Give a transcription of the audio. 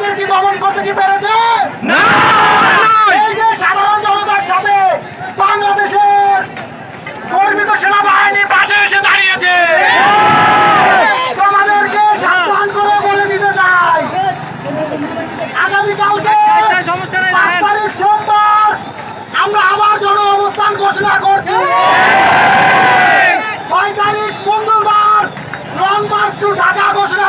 বাঙালিদের দমন করতে কি পেরেছে সাধারণ জনতার সাথে বাংলাদেশের কর্মিত সেনাবাহিনী পাশে এসে দাঁড়িয়েছে। তোমাদেরকে বলে দিতে চাই। আগামীকালকে পাঁচ তারিখ সোমবার আমরা আবার জন অবস্থান ঘোষণা করছি। ছয় তারিখ মঙ্গলবার লং মার্চ টু ঢাকা ঘোষণা